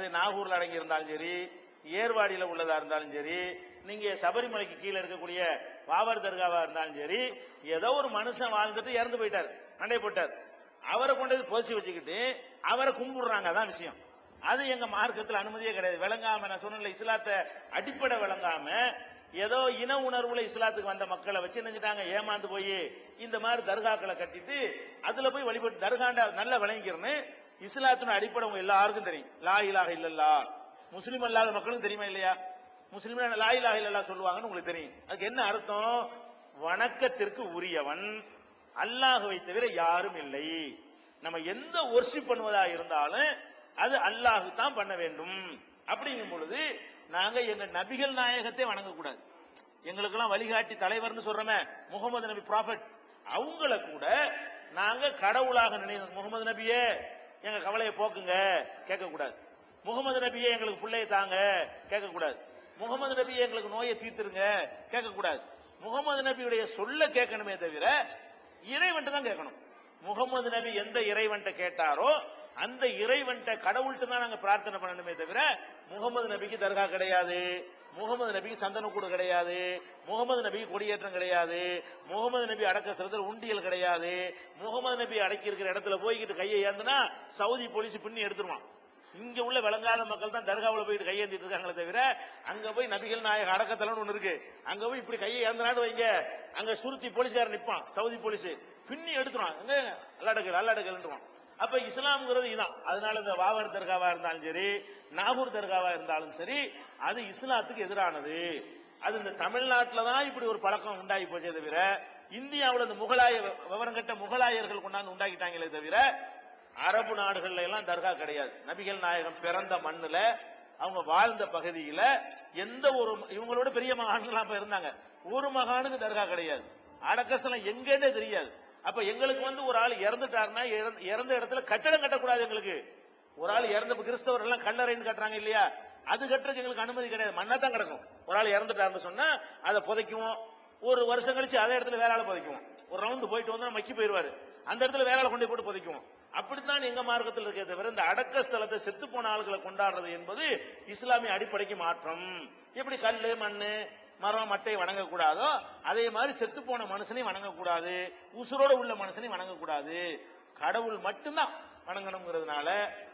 அது நாகூர்ல அடங்கி இருந்தாலும் சரி ஏர்வாடியில உள்ளதா இருந்தாலும் சரி நீங்க சபரிமலைக்கு கீழே இருக்கக்கூடிய பாபர் தர்காவா இருந்தாலும் சரி ஏதோ ஒரு மனுஷன் வாழ்ந்துட்டு இறந்து போயிட்டார் அண்டை போட்டார். அவரை கொண்டு போய் புதைச்சு வச்சுக்கிட்டு அவரை கும்பிடுறாங்க அதான் விஷயம். அது எங்க மார்க்கத்தில் அனுமதியே கிடையாது. விளங்காம நான் சொன்ன இஸ்லாத்தை அடிப்படை விளங்காம ஏதோ இன உணர்வுல இஸ்லாத்துக்கு வந்த மக்களை வச்சு நினைச்சிட்டாங்க ஏமாந்து போய் இந்த மாதிரி தர்காக்களை கட்டிட்டு அதுல போய் வழிபட்டு தர்காண்டா நல்லா விளங்கிக்கிறேன்னு இஸ்லாத்தின் அடிப்படை உங்க எல்லாருக்கும் தெரியும். லா இலாக இல்லல்லா. முஸ்லீம் அல்லாத மக்களும் தெரியுமா இல்லையா? முஸ்லீம் லா இலாக இல்லல்லா சொல்லுவாங்கன்னு உங்களுக்கு தெரியும். அதுக்கு என்ன அர்த்தம்? வணக்கத்திற்கு உரியவன். அல்லாஹுவை தவிர யாரும் இல்லை. நம்ம எந்த ஒர்ஷிப் பண்ணுவதா இருந்தாலும் அது அல்லாஹு தான் பண்ண வேண்டும். அப்படிங்கும் பொழுது நாங்க எங்க நபிகள் நாயகத்தை வணங்கக்கூடாது. எங்களுக்கு எல்லாம் வழிகாட்டி தலைவர்னு சொல்றோமே முகமது நபி ப்ராஃபட் அவங்கள கூட நாங்க கடவுளாக நினை முகமது நபியே எங்க கவலையை போக்குங்க கேட்க கூடாது முகமது நபியை எங்களுக்கு பிள்ளைய தாங்க கேட்க கூடாது முகமது நபியை எங்களுக்கு நோயை தீர்த்துருங்க கேட்க கூடாது முகமது நபியுடைய சொல்ல கேட்கணுமே தவிர இறைவன்ட்ட தான் கேட்கணும். முகமது நபி எந்த இறைவன்ட்ட கேட்டாரோ அந்த இறைவன்ட்ட கடவுள்கிட்ட தான் நாங்க பிரார்த்தனை பண்ணணுமே தவிர முகமது நபிக்கு தர்கா கிடையாது. முகமது நபிக்கு சந்தனக்கூடு கிடையாது முகமது நபிக்கு கொடியேற்றம் கிடையாது முகமது நபி அடக்க சிறந்த உண்டியல் கிடையாது முகமது நபி அடக்கி இருக்கிற இடத்துல போய்கிட்டு கையை ஏந்துனா சவுதி போலீஸ் பின்னி எடுத்துருவான். இங்க உள்ள விளங்காத மக்கள் தான் தர்காவில் போயிட்டு கையேந்திட்டு இருக்காங்களே தவிர அங்க போய் நபிகள் நாயக அடக்கத்தலன்னு ஒண்ணு இருக்கு. அங்க போய் இப்படி கையை ஏந்தனாடு வைங்க. அங்க சுருத்தி போலீஸ்காரன் நிப்பான் சவுதி போலீஸ். பின்னி எடுத்துருவான். எங்க? அல்லாடக்கல் அல்லாடக்கல்ன்றான் அப்ப இஸ்லாம்ங்கிறது இதான். அதனால இந்த வாவர் தர்காவா இருந்தாலும் சரி நாகூர் தர்காவா இருந்தாலும் சரி அது இஸ்லாத்துக்கு எதிரானது. அது இந்த தமிழ்நாட்டில் தான் இப்படி ஒரு பழக்கம் உண்டாகி போச்சே தவிர இந்தியாவில் இந்த முகலாய விவரம் கட்ட முகலாயர்கள் கொண்டாந்து உண்டாக்கிட்டாங்களே தவிர அரபு நாடுகள்ல எல்லாம் தர்கா கிடையாது. நபிகள் நாயகம் பிறந்த மண்ணுல அவங்க வாழ்ந்த பகுதியில எந்த ஒரு இவங்களோட பெரிய மகான்கள் அப்ப இருந்தாங்க. ஒரு மகானுக்கு தர்கா கிடையாது. அடக்கஸ்தலம் எங்கன்னே தெரியாது. அப்ப எங்களுக்கு வந்து ஒரு ஆள் இறந்துட்டாருன்னா இறந்த- இறந்த இடத்துல கட்டடம் கட்டக்கூடாது எங்களுக்கு. ஒரு ஆள் இறந்த கிறிஸ்தவர் எல்லாம் கல்லறைன்னு கட்டுறாங்க இல்லையா? அது கட்டுறதுக்கு எங்களுக்கு அனுமதி கிடையாது. மண்ணா தான் கிடக்கும். ஒரு ஆள் இறந்துட்டாருன்னு சொன்னா அதை புதைக்குவோம். ஒரு வருஷம் கழிச்சு அதே இடத்துல வேற ஆளை புதைக்குவோம். ஒரு ரவுண்டு போயிட்டு வந்தா மக்கி போயிருவாரு அந்த இடத்துல வேற ஆளை கொண்டு போட்டு புதைக்குவோம். அப்படித்தான் எங்க மார்க்கத்தில் இருக்கே தவிர இந்த அடக்க ஸ்தலத்தை செத்து போன ஆளுகளை கொண்டாடுறது என்பது இஸ்லாமிய அடிப்படைக்கு மாற்றம். எப்படி கல் மண்ணு மரம் மட்டை வணங்கக்கூடாதோ அதே மாதிரி செத்து போன மனுஷனையும் வணங்கக்கூடாது. உசுரோட உள்ள மனுஷனையும் வணங்கக்கூடாது. கடவுள் மட்டும்தான் வணங்கணுங்கிறதுனால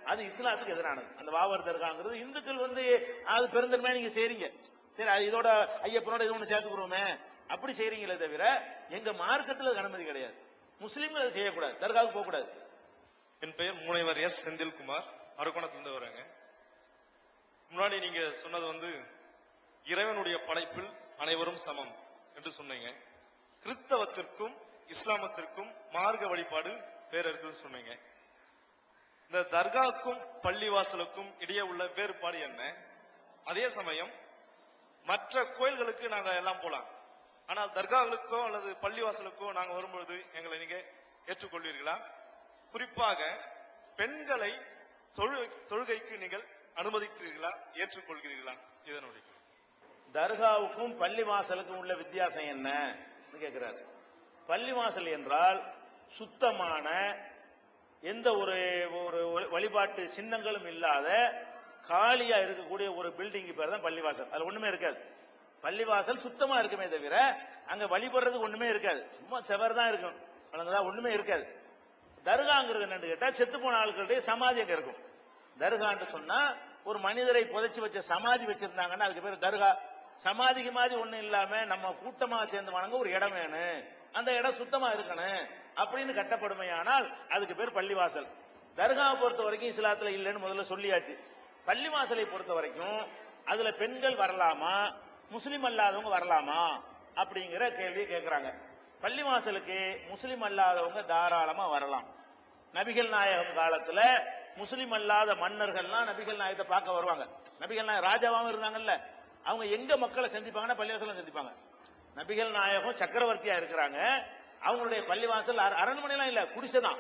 அது இஸ்லாத்துக்கு எதிரானது. அந்த வாவர் தர்காங்கிறது இந்துக்கள் வந்து அது பெருந்தன்மையா நீங்க செய்றீங்க. சரி அது இதோட ஐயப்பனோட இது ஒன்று சேர்த்துக்கிறோமே அப்படி செய்றீங்களே தவிர எங்க மார்க்கத்தில் அதுக்கு அனுமதி கிடையாது. முஸ்லீம்கள் அதை செய்யக்கூடாது. தர்காவுக்கு போகக்கூடாது. என் பெயர் முனைவர் எஸ் செந்தில்குமார். அரக்கோணத்திலிருந்து வரேங்க. முன்னாடி நீங்க சொன்னது வந்து இறைவனுடைய படைப்பில் அனைவரும் சமம் என்று சொன்னீங்க. கிறிஸ்தவத்திற்கும் இஸ்லாமத்திற்கும் மார்க்க வழிபாடு வேற இருக்குன்னு சொன்னீங்க. இந்த தர்காவுக்கும் பள்ளிவாசலுக்கும் இடையே உள்ள வேறுபாடு என்ன? அதே சமயம் மற்ற கோயில்களுக்கு நாங்க எல்லாம் போலாம். ஆனால் தர்காவுக்கோ அல்லது பள்ளிவாசலுக்கோ நாங்க வரும்பொழுது எங்களை நீங்க ஏற்றுக்கொள்வீர்களா? குறிப்பாக பெண்களை தொழு- தொழுகைக்கு நீங்கள் அனுமதிக்கிறீர்களா? ஏற்றுக்கொள்கிறீர்களா? இதனுடைய தர்காவுக்கும் தர்காவுக்கும் பள்ளிவாசலுக்கும் உள்ள வித்தியாசம் என்ன? கேட்கிறாரு. பள்ளிவாசல் என்றால் சுத்தமான எந்த ஒரு ஒரு வழிபாட்டு சின்னங்களும் இல்லாத காலியா இருக்கக்கூடிய ஒரு பில்டிங் பேர் தான் பள்ளிவாசல் அதுல ஒண்ணுமே இருக்காது. பள்ளிவாசல் சுத்தமா இருக்குமே தவிர அங்க வழிபடுறதுக்கு ஒண்ணுமே இருக்காது. சும்மா செவர் தான் இருக்கும். அவ்வளவுதான் ஒண்ணுமே இருக்காது. தர்காங்கிறது என்னன்னு கேட்டா செத்து போன ஆட்களுடைய சமாதி அங்க இருக்கும். தர்கான்னு சொன்னா ஒரு மனிதரை புதைச்சி வச்ச சமாதி வச்சிருந்தாங்கன்னா அதுக்கு பேர் தர்கா. சமாதிக்கு மாதிரி ஒண்ணும் இல்லாம நம்ம கூட்டமா சேர்ந்து வணங்க ஒரு இடம் வேணும். அந்த இடம் சுத்தமா இருக்கணும் அப்படின்னு கட்டப்படுமையானால் அதுக்கு பேர் பள்ளிவாசல். தர்காவை பொறுத்த வரைக்கும் இஸ்லாத்துல இல்லைன்னு முதல்ல சொல்லியாச்சு. பள்ளிவாசலை பொறுத்த வரைக்கும் அதுல பெண்கள் வரலாமா? முஸ்லிம் அல்லாதவங்க வரலாமா? அப்படிங்கிற கேள்வியை கேட்கிறாங்க பள்ளிவாசலுக்கு முஸ்லிம் அல்லாதவங்க தாராளமா வரலாம். நபிகள் நாயகம் காலத்துல முஸ்லிம் அல்லாத மன்னர்கள்லாம் நபிகள் நாயகத்தை பார்க்க வருவாங்க. நபிகள் நாயகம் ராஜாவாவும் இருந்தாங்கல்ல. அவங்க எங்க மக்களை சந்திப்பாங்கன்னா பள்ளிவாசல சந்திப்பாங்க. நபிகள் நாயகம் சக்கரவர்த்தியா இருக்கிறாங்க. அவங்களுடைய பள்ளிவாசல் அர- அரண்மனைலாம் இல்ல குடிசைதான்.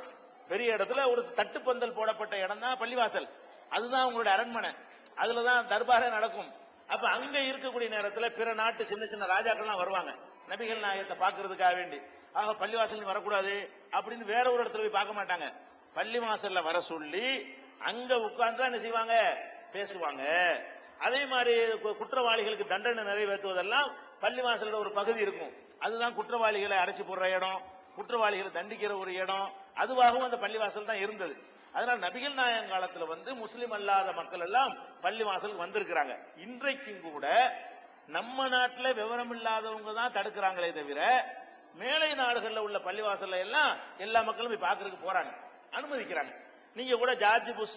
பெரிய இடத்துல ஒரு தட்டுப்பந்தல் போடப்பட்ட இடம் தான் பள்ளிவாசல். அதுதான் அவங்களுடைய அரண்மனை. அதுலதான் தர்பாரே நடக்கும். அப்ப அங்க இருக்கக்கூடிய நேரத்துல பிற நாட்டு சின்ன சின்ன ராஜாக்கள்லாம் வருவாங்க. நபிகள் நாயகத்தை பாக்குறதுக்காக வேண்டி. ஆக பள்ளிவாசல் வரக்கூடாது அப்படின்னு வேற ஒரு இடத்துல போய் பார்க்க மாட்டாங்க. பள்ளிவாசல்ல வர சொல்லி அங்க உட்கார்ந்து என்ன செய்வாங்க? பேசுவாங்க. அதே மாதிரி குற்றவாளிகளுக்கு தண்டனை நிறைவேற்றுவதெல்லாம் பள்ளிவாசலோட ஒரு பகுதி இருக்கும். அதுதான் குற்றவாளிகளை அடைச்சி போடுற இடம் குற்றவாளிகளை தண்டிக்கிற ஒரு இடம் அதுவாகவும் அந்த பள்ளிவாசல் தான் இருந்தது. அதனால் நபிகள் நாயகம் காலத்தில் வந்து முஸ்லீம் அல்லாத மக்கள் எல்லாம் பள்ளிவாசலுக்கு வந்திருக்கிறாங்க. இன்றைக்கும் கூட நம்ம நாட்டில் விவரம் இல்லாதவங்க தான் தடுக்கிறாங்களே தவிர மேலை நாடுகளில் உள்ள பள்ளிவாசல்ல எல்லாம் எல்லா மக்களும் போய் பார்க்கறதுக்கு போறாங்க. அனுமதிக்கிறாங்க. நீங்க கூட ஜார்ஜ் புஷ்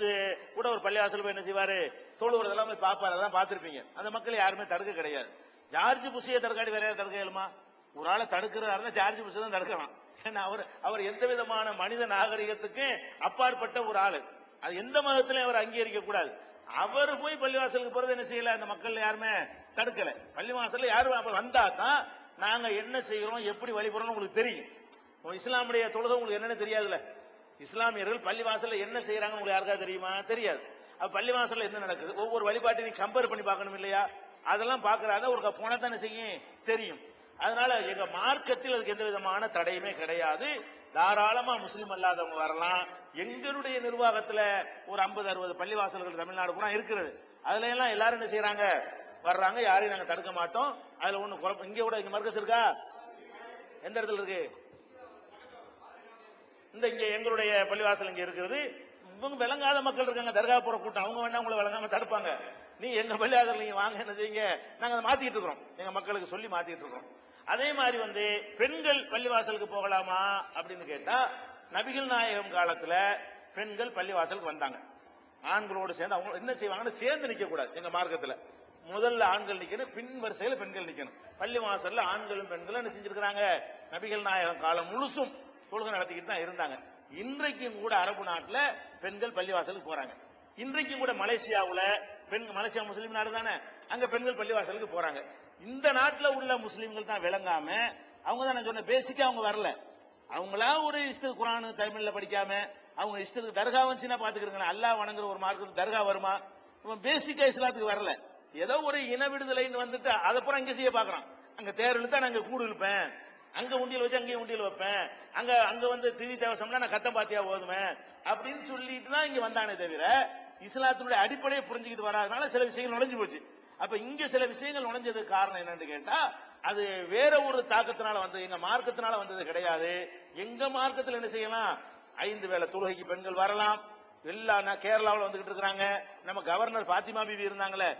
கூட ஒரு பள்ளிவாசல் போய் என்ன செய்வாரு? தொழுவுறதெல்லாம் போய் பார்ப்பாரு. அதெல்லாம் பார்த்துருப்பீங்க. அந்த மக்கள் யாருமே தடுக்க கிடையாது. ஜார்ஜ் புஷையே தடுக்காடி வேற யாரும் தடுக்க இயலுமா? ஒரு ஆளை தடுக்கிறதா இருந்தா ஜார்ஜ் புஷ் தான் தடுக்கலாம். ஏன்னா அவர் அவர் எந்த விதமான மனித நாகரிகத்துக்கு அப்பாற்பட்ட ஒரு ஆளு. அது எந்த மதத்திலையும் அவர் அங்கீகரிக்க கூடாது. அவர் போய் பள்ளிவாசலுக்கு போறது என்ன செய்யல? அந்த மக்கள் யாருமே தடுக்கல. பள்ளிவாசல்ல யாரும் அப்ப வந்தா தான் நாங்க என்ன செய்யறோம் எப்படி வழிபடுறோம் உங்களுக்கு தெரியும். இஸ்லாமுடைய தொழுகை உங்களுக்கு என்னன்னு தெரியாதுல்ல? இஸ்லாமியர்கள் பள்ளிவாசல்ல என்ன செய்யறாங்கன்னு உங்களுக்கு யாருக்கா தெரியுமா? தெரியாது. அப்ப பள்ளிவாசல்ல என்ன நடக்குது? ஒவ்வொரு வழிபாட்டையும் நீ கம்பேர் பண்ணி பார்க்கணும் இல்லையா? அதெல்லாம் பாக்குறாத ஒரு போனா தானே செய்யும்? தெரியும். அதனால எங்க மார்க்கத்தில் அதுக்கு எந்த விதமான தடையுமே கிடையாது. தாராளமா முஸ்லீம் அல்லாதவங்க வரலாம். எங்களுடைய நிர்வாகத்துல ஒரு 50 அறுபது பள்ளிவாசல்கள் தமிழ்நாடு பூரா இருக்கிறது அதுல எல்லாம் எல்லாரும் என்ன செய்யறாங்க வர்றாங்க. யாரையும் நாங்க தடுக்க மாட்டோம். அதுல ஒண்ணு இங்க கூட இங்க மர்க்கஸ் இருக்கா? எந்த இடத்துல இருக்கு? இந்த இங்க எங்களுடைய பள்ளிவாசல் இங்க இருக்கிறது இவங்க விளங்காத மக்கள் இருக்காங்க தர்கா போற கூட்டம். அவங்க வேணா உங்களை விளங்காம தடுப்பாங்க. நீ எங்க பள்ளிவாசல் நீங்க வாங்க என்ன செய்யுங்க? நாங்க அதை மாத்திட்டு இருக்கிறோம். எங்க மக்களுக்கு சொல்லி மாத்திட்டு இருக்கிறோம். அதே மாதிரி வந்து பெண்கள் பள்ளிவாசலுக்கு போகலாமா அப்படின்னு கேட்டா நபிகள் நாயகம் காலத்துல பெண்கள் பள்ளிவாசலுக்கு வந்தாங்க. ஆண்களோடு சேர்ந்து அவங்க என்ன செய்வாங்கன்னு சேர்ந்து நிக்க கூடாது எங்க மார்க்கத்துல. முதல்ல ஆண்கள் நிக்கணும் பின் வரிசையில பெண்கள் நிக்கணும். பள்ளி வாசல்ல ஆண்களும் பெண்களும் என்ன செஞ்சிருக்கிறாங்க? நபிகள் நாயகம் காலம் முழுசும் தொழுகை நடத்திக்கிட்டு தான் இருந்தாங்க. இன்றைக்கும் கூட அரபு நாட்டில் பெண்கள் பள்ளிவாசலுக்கு போறாங்க. இன்றைக்கும் கூட மலேசியாவில் பெண் மலேசியா முஸ்லீம் நாடு தானே? அங்க பெண்கள் பள்ளிவாசலுக்கு போறாங்க. இந்த நாட்டில் உள்ள முஸ்லீம்கள் தான் விளங்காம அவங்க தான் நான் சொன்ன பேசிக்கா அவங்க வரல. அவங்களா ஒரு இஷ்டத்துக்கு குரானு தமிழ்ல படிக்காம அவங்க இஷ்டத்துக்கு தர்கா வந்துச்சுன்னா பாத்துக்கிறீங்களா? அல்லாஹ் வணங்குற ஒரு மார்க்கத்துக்கு தர்கா வருமா? இவன் பேசிக்கா இஸ்லாத்துக்கு வரல. ஏதோ ஒரு இன விடுதலைன்னு வந்துட்டு அதை பூரா செய்ய பாக்குறான். அங்க தேர் இழுத்தா நான் கூடு இழுப்பேன். அங்க உண்டியல் வச்சு அங்கேயும் உண்டியல் வைப்பேன். அங்க அங்க வந்து திதி தேவசம்னா நான் கத்தம் பாத்தியா ஓதுவேன். அப்படின்னு சொல்லிட்டு தான் இங்க வந்தானே தவிர இஸ்லாத்தினுடைய அடிப்படையை புரிஞ்சுக்கிட்டு வராதனால சில விஷயங்கள் நுழைஞ்சு போச்சு. அப்ப இங்க சில விஷயங்கள் நுழைஞ்சதுக்கு காரணம் என்னன்னு கேட்டா அது வேற ஒரு தாக்கத்தினால வந்தது. எங்க மார்க்கத்தினால வந்தது கிடையாது. எங்க மார்க்கத்தில் என்ன செய்யலாம்? ஐந்து வேளை தொழுகைக்கு பெண்கள் வரலாம். எல்லா கேரளாவில் வந்துகிட்டு இருக்கிறாங்க. நம்ம கவர்னர் பாத்திமா பிபி இருந்தாங்களே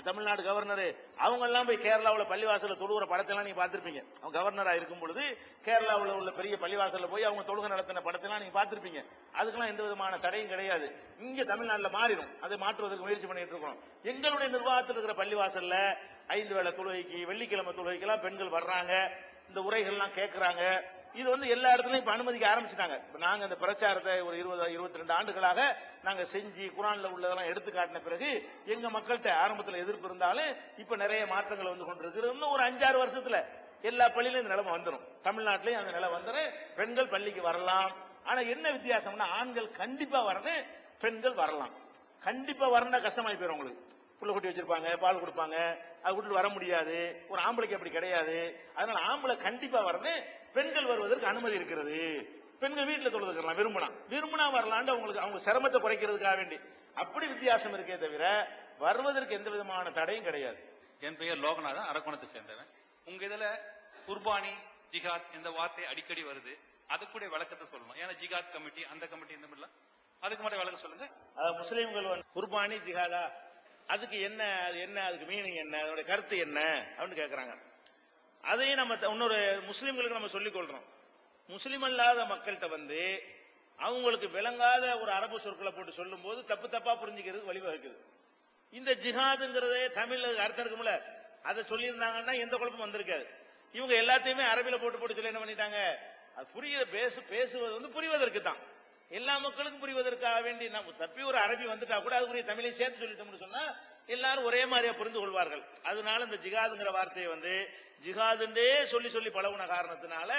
தமிழ்நாடு கவர்னர் அவங்க எல்லாம் போய் கேரளாவில் பள்ளிவாசலில் தொழுகிற படத்தெல்லாம் நீங்க பார்த்திருப்பீங்க. அவங்க கவர்னரா இருக்கும் பொழுது கேரளாவில் உள்ள பெரிய பள்ளிவாசல்ல போய் அவங்க தொழுகை நடத்தின படத்தெல்லாம் நீங்க பார்த்திருப்பீங்க. அதுக்கெல்லாம் எந்த விதமான தடையும் கிடையாது. இங்க தமிழ்நாட்டில் மாறிடும். அதை மாற்றுவதற்கு முயற்சி பண்ணிட்டு இருக்கோம். எங்களுடைய நிர்வாகத்தில் இருக்கிற பள்ளிவாசல்ல ஐந்து வேளை தொழுகைக்கு வெள்ளிக்கிழமை தொழுகைக்கெல்லாம் பெண்கள் வர்றாங்க. இந்த உரைகள்லாம் கேட்குறாங்க இது வந்து எல்லா இடத்துலையும் இப்ப அனுமதிக்க ஆரம்பிச்சிட்டாங்க. இப்ப நாங்க இந்த பிரச்சாரத்தை ஒரு இருபது இருபத்தி ரெண்டு ஆண்டுகளாக நாங்க செஞ்சு குரான்ல உள்ளதெல்லாம் எடுத்து காட்டின பிறகு எங்க மக்கள்கிட்ட ஆரம்பத்துல எதிர்ப்பு இருந்தாலும் இப்ப நிறைய மாற்றங்கள் வந்து கொண்டிருக்கிறது இன்னும் ஒரு அஞ்சாறு வருஷத்துல எல்லா பள்ளியிலும் இந்த நிலைமை வந்துடும் தமிழ்நாட்டிலையும் அந்த நிலை வந்துடும் பெண்கள் பள்ளிக்கு வரலாம். ஆனா என்ன வித்தியாசம்னா ஆண்கள் கண்டிப்பா வரணும் பெண்கள் வரலாம். கண்டிப்பா வரணும்னா கஷ்டமாயி போயிடும் உங்களுக்கு புள்ள குட்டி வச்சிருப்பாங்க பால் கொடுப்பாங்க அது விட்டுட்டு வர முடியாது. ஒரு ஆம்பளைக்கு அப்படி கிடையாது. அதனால ஆம்பளை கண்டிப்பா வரணும் பெண்கள் வருவதற்கு அனுமதி இருக்கிறது. பெண்கள் வீட்டுல தொழுதுக்கலாம் விரும்பினா. விரும்பினா வரலான்னு அவங்களுக்கு அவங்க சிரமத்தை குறைக்கிறதுக்காக வேண்டி. அப்படி வித்தியாசம் இருக்கே தவிர வருவதற்கு எந்த விதமான தடையும் கிடையாது. என் பெயர் லோகநாதன் அரக்கோணத்தை சேர்ந்தவன். உங்க இதுல குர்பானி ஜிஹாத் இந்த வார்த்தை அடிக்கடி வருது. அதுக்குடைய விளக்கத்தை சொல்லணும். ஏன்னா ஜிஹாத் கமிட்டி அந்த கமிட்டி இந்த மாதிரிலாம். அதுக்கு மட்டும் விளக்கம் சொல்லுங்க. முஸ்லிம்கள் வந்து குர்பானி ஜிஹாதா அதுக்கு என்ன அது என்ன அதுக்கு மீனிங் என்ன அதோட கருத்து என்ன அப்படின்னு கேக்குறாங்க. அதையும் நம்ம த- இன்னொரு முஸ்லிம்களுக்கு நம்ம சொல்லிக் கொள்றோம். முஸ்லிம் அல்லாத மக்கள்கிட்ட வந்து அவங்களுக்கு விளங்காத ஒரு அரபு சொற்களை போட்டு சொல்லும்போது தப்பு தப்பா புரிஞ்சுக்கிறதுக்கு வழிவகுக்குது இந்த ஜிஹாதுங்கிறதே தமிழ் அர்த்தம் இருக்கும்ல. அதை சொல்லியிருந்தாங்கன்னா எந்த குழப்பம் வந்திருக்காது. இவங்க எல்லாத்தையுமே அரபில போட்டு போட்டு சொல்லி என்ன பண்ணிட்டாங்க? அது புரிய பேசு பேசுவது வந்து புரிவதற்கு தான். எல்லா மக்களுக்கும் புரிவதற்காக வேண்டி நம்ம தப்பி ஒரு அரபி வந்துட்டா கூட அதுக்குரிய தமிழை சேர்த்து சொல்லிட்டோம்னு சொன்னா எல்லாரும் ஒரே மாதிரியா புரிந்து கொள்வார்கள். அதனால இந்த ஜிகாதுங்கிற வார்த்தையை வந்து ஜிகாதுன்றே சொல்லி சொல்லி பழகுன காரணத்தினால